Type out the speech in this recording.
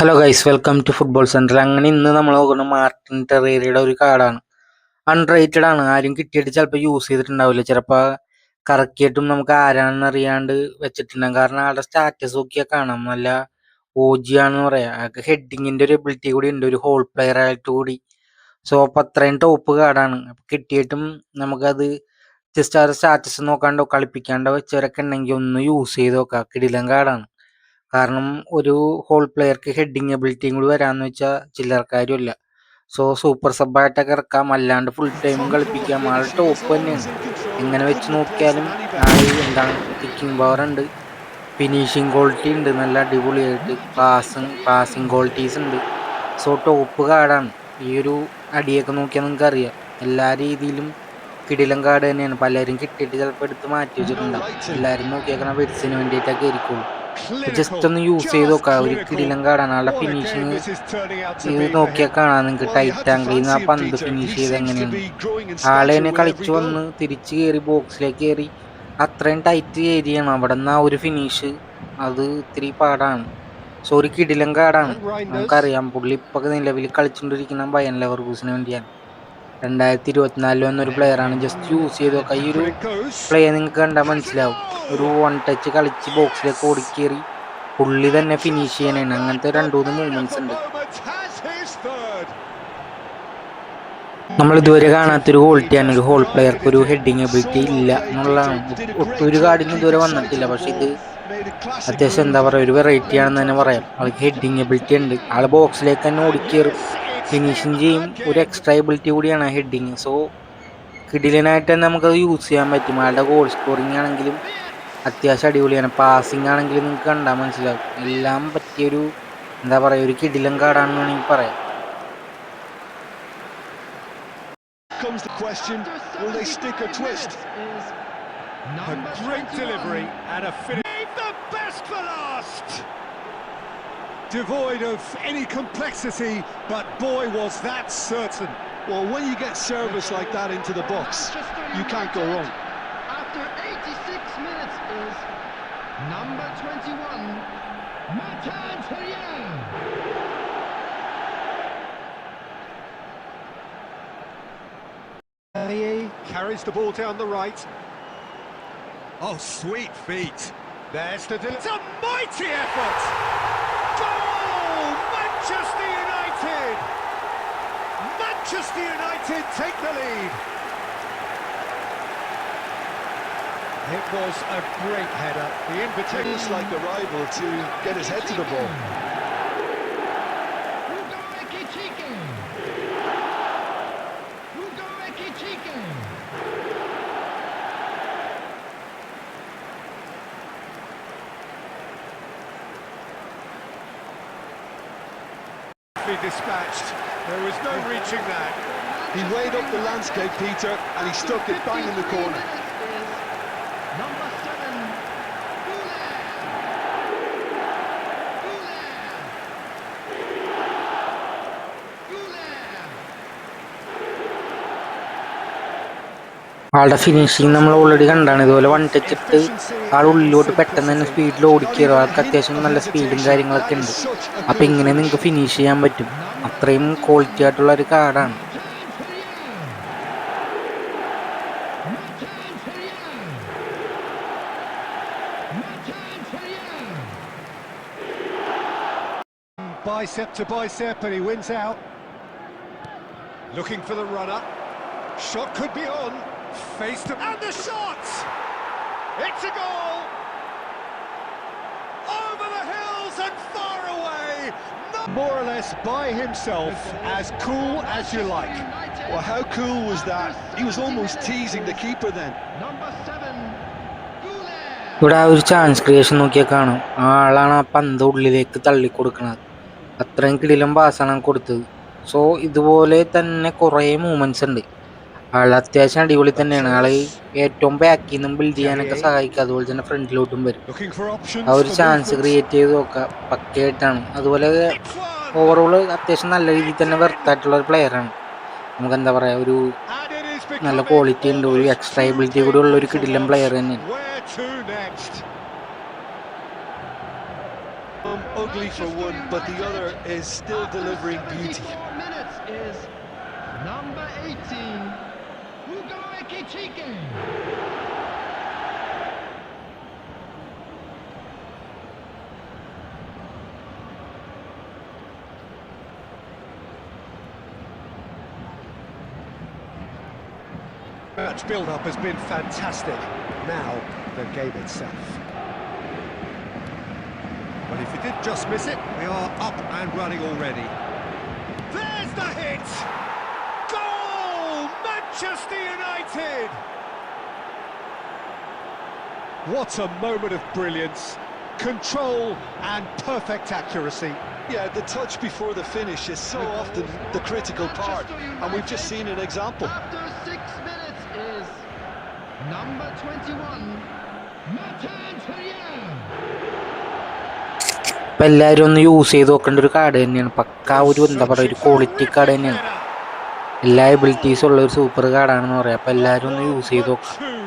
Hello guys welcome to football centre അങ്ങനെ ഇന്ന് നമ്മൾ നോക്കുന്ന മാർട്ടിൻ ടെറേറിയുടെ ഒരു കാർഡാണ് അൺറേറ്റഡ് ആണ്. ആരും കിട്ടിയിട്ട് ചിലപ്പോൾ യൂസ് ചെയ്തിട്ടുണ്ടാവില്ല. ചിലപ്പോൾ കറക്കിയിട്ടും നമുക്ക് ആരാണെന്ന് അറിയാണ്ട് വെച്ചിട്ടുണ്ടാകും കാരണം ആളുടെ സ്റ്റാറ്റസ് നോക്കിയാൽ കാണാം. നല്ല ഓജി ആണെന്ന് പറയാം. അയാൾക്ക് ഹെഡിങ്ങിന്റെ ഒരു എബിലിറ്റി കൂടി ഉണ്ട്. ഒരു ഹോൾ പ്ലെയർ ആയിട്ട് കൂടി. സോ അപ്പോൾ അത്രയും ടോപ്പ് കാർഡാണ് അപ്പോൾ കിട്ടിയിട്ടും നമുക്കത് ജസ്റ്റ് അവരുടെ സ്റ്റാറ്റസ് നോക്കാണ്ടോ കളിപ്പിക്കാണ്ടോ വെച്ചവരൊക്കെ ഉണ്ടെങ്കിൽ ഒന്ന് യൂസ് ചെയ്ത് നോക്കാം. കിടിലം കാർഡാണ് കാരണം ഒരു ഹോൾ പ്ലെയർക്ക് ഹെഡിങ് എബിലിറ്റിയും കൂടി വരാന്ന് വെച്ചാൽ ചില്ലറ ഇല്ല സോ സൂപ്പർ സബായിട്ടൊക്കെ ഇറക്കാം. അല്ലാണ്ട് ഫുൾ ടൈം കളിപ്പിക്കാം. ആൾ ടോപ്പ് തന്നെയാണ്. എങ്ങനെ വെച്ച് നോക്കിയാലും ആൾ എന്താണ്? കിക്കിംഗ് പവർ ഉണ്ട്. ഫിനിഷിങ് ക്വാളിറ്റി ഉണ്ട്. നല്ല അടിപൊളിയായിട്ട് പാസിങ് പാസിങ് ക്വാളിറ്റീസ് ഉണ്ട്. സോ ടോപ്പ് കാർഡാണ് ഈ ഒരു അടിയൊക്കെ നോക്കിയാൽ നിങ്ങൾക്ക് അറിയാം എല്ലാ രീതിയിലും കിടിലം കാർഡ് തന്നെയാണ്. പലരും കിട്ടിയിട്ട് ചിലപ്പോൾ എടുത്ത് മാറ്റി വെച്ചിട്ടുണ്ടാവും. എല്ലാവരും നോക്കിയേക്കണ വെഡ്സിന് വേണ്ടിയിട്ടൊക്കെ ആയിരിക്കുള്ളൂ. ജസ്റ്റ് ഒന്ന് യൂസ് ചെയ്ത് നോക്കാം. ഒരു കിടിലം കാണാനുള്ള ഫിനിഷിങ് ഇത് നോക്കിയാൽ കാണാം. നിങ്ങൾക്ക് ടൈറ്റ് ആംഗിളിൽ നിന്ന് ആ പന്ത് ഫിനിഷ് ചെയ്ത് എങ്ങനെയാണ്? ആളെ തന്നെ കളിച്ചു വന്ന് തിരിച്ച് കയറി ബോക്സിലേക്ക് കയറി അത്രയും ടൈറ്റ് ഏരിയയാണ്. അവിടെ നിന്ന് ആ ഒരു ഫിനിഷ് അത് ഇത്തിരി പാടാണ്. സോ ഒരു കിടിലം കാടാണ്. നമുക്കറിയാം. പുള്ളി ഇപ്പൊ നിലവിൽ കളിച്ചുകൊണ്ടിരിക്കുന്ന ബയൻ ലെവർ ഗൂസിന് വേണ്ടിയാണ്. രണ്ടായിരത്തി ഇരുപത്തിനാലിൽ വന്നൊരു പ്ലെയറാണ് ജസ്റ്റ് യൂസ് ചെയ്ത് നോക്കുക ഈ ഒരു പ്ലേ നിങ്ങൾക്ക് കണ്ടാൽ മനസ്സിലാവും. ഒരു വൺ ടച്ച് കളിച്ച് ബോക്സിലേക്ക് ഓടിക്കേറി പുള്ളി തന്നെ ഫിനിഷ് ചെയ്യാനാണ്. അങ്ങനത്തെ രണ്ടു മൂന്ന് മൂവ്മെന്റ്സ് ഉണ്ട്. നമ്മൾ ഇതുവരെ കാണാത്തൊരു ക്വാളിറ്റിയാണ് ഒരു ഹോൾ പ്ലെയർക്ക് ഒരു ഹെഡിങ് എബിലിറ്റി ഇല്ല എന്നുള്ളതാണ്. ഒട്ടും ഒരു കാർഡിന് ഇതുവരെ വന്നിട്ടില്ല. പക്ഷെ ഇത് അത്യാവശ്യം എന്താ പറയുക ഒരു വെറൈറ്റി ആണെന്ന് തന്നെ പറയാം. ആൾക്ക് ഹെഡിങ് എബിലിറ്റി ഉണ്ട്. ആൾ ബോക്സിലേക്ക് തന്നെ ഓടിക്കേറും. ഫിനിഷിങ് ചെയ്യും ഒരു എക്സ്ട്രാ എബിലിറ്റി കൂടിയാണ് ഹെഡിങ് സോ കിടിലനായിട്ട് തന്നെ നമുക്കത് യൂസ് ചെയ്യാൻ പറ്റും ആളുടെ ഗോൾ സ്കോറിങ് ആണെങ്കിലും അത്യാവശ്യം അടിപൊളിയാണ് പാസിങ് ആണെങ്കിലും നിങ്ങൾക്ക് കണ്ടാൽ മനസ്സിലാവും എല്ലാം പറ്റിയൊരു എന്താ പറയുക ഒരു കിടിലൻ കാർഡാണെന്ന് വേണമെങ്കിൽ പറയാം comes the question, will they stick a twist? A great delivery and a finish. The best for last! Devoid of any complexity, but boy was that certain. Well, when you get service like that into the box, you can't go wrong. After 86 minutes is number 21, Martin Terrier. He carries the ball down the right. Oh, sweet feet. There's the del- It's a mighty effort! Goal! Manchester United! Manchester United take the lead. It was a great header. The invitation. It's like a rival to get his head to the ball. Hugo Dispatched. There was no reaching that. He weighed up the landscape, Peter, and he stuck it bang in the corner. ആളുടെ finishing നമ്മൾ already കണ്ടാണ് ഇതുപോലെ one touch ഇട്ട് ആൾ ഉള്ളിലോട്ട് പെട്ടെന്ന് തന്നെ സ്പീഡിൽ ഓടിക്കയറും ആൾക്ക് അത്യാവശ്യം നല്ല സ്പീഡും കാര്യങ്ങളൊക്കെ ഉണ്ട് അപ്പം ഇങ്ങനെ നിങ്ങൾക്ക് ഫിനിഷ് ചെയ്യാൻ പറ്റും അത്രയും ക്വാളിറ്റി ആയിട്ടുള്ള ഒരു കാർഡാണ് Bicep to bicep, and he wins out. Looking for the runner. Shot could be on. Face to and the shot. It's a goal. Over the hills and far away. No more or less by himself, as cool as you like. Well, how cool was that? He was almost teasing the keeper then. Number. ഇവിടെ ആ ഒരു chance creation നോക്കിയാൽ കാണും ആ ആളാണ് ആ പന്ത് ഉള്ളിലേക്ക് തള്ളിക്കൊടുക്കുന്നത് അത്രയും കിടിലം പാസ്സാണ് കൊടുത്തത് സോ ഇതുപോലെ തന്നെ കുറേ മൂമെന്റ്സ് ഉണ്ട് ആൾ അത്യാവശ്യം അടിപൊളി തന്നെയാണ്. ആൾ ഏറ്റവും ബാക്കിൽ നിന്നും ബിൽഡ് ചെയ്യാനൊക്കെ സഹായിക്കുക അതുപോലെ തന്നെ ഫ്രണ്ടിലോട്ടും വരും. ആ ഒരു ചാൻസ് ക്രിയേറ്റ് ചെയ്ത് നോക്കുക പക്കയായിട്ടാണ്. അതുപോലെ. ഓവറോൾ അത്യാവശ്യം നല്ല രീതിയിൽ തന്നെ വെർത്തായിട്ടുള്ള ഒരു പ്ലെയറാണ് നമുക്ക് എന്താ പറയുക ഒരു നല്ല ക്വാളിറ്റി ഉണ്ട്. ഒരു എക്സ്ട്രാ എബിലിറ്റി കൂടി ഉള്ള ഒരു കിടിലൻ പ്ലെയർ തന്നെയാണ്? Um, ugly for one, but the other is still delivering beauty. minutes is number 18, Ekitike. Match build-up has been fantastic. Now, the game itself. But if he did just miss it, we are up and running already. There's the hit! Manchester United! What a moment of brilliance. Control and perfect accuracy. Yeah, the touch before the finish is so often the critical part, and we've just seen an example. After six minutes is number 21, Martin Terrier. എല്ലാവരും എല്ലാരും ഒന്ന് use ചെയ്ത് നോക്കേണ്ട ഒരു card തന്നെയാണ് പക്കാ ഒരു എന്താ പറയുക ഒരു ക്വാളിറ്റി കാർഡ് തന്നെയാണ് എല്ലാ എബിലിറ്റീസും ഉള്ള ഒരു സൂപ്പർ കാർഡാണെന്ന് പറയാം. അപ്പോൾ എല്ലാവരും ഒന്ന് യൂസ് ചെയ്ത് നോക്കാം.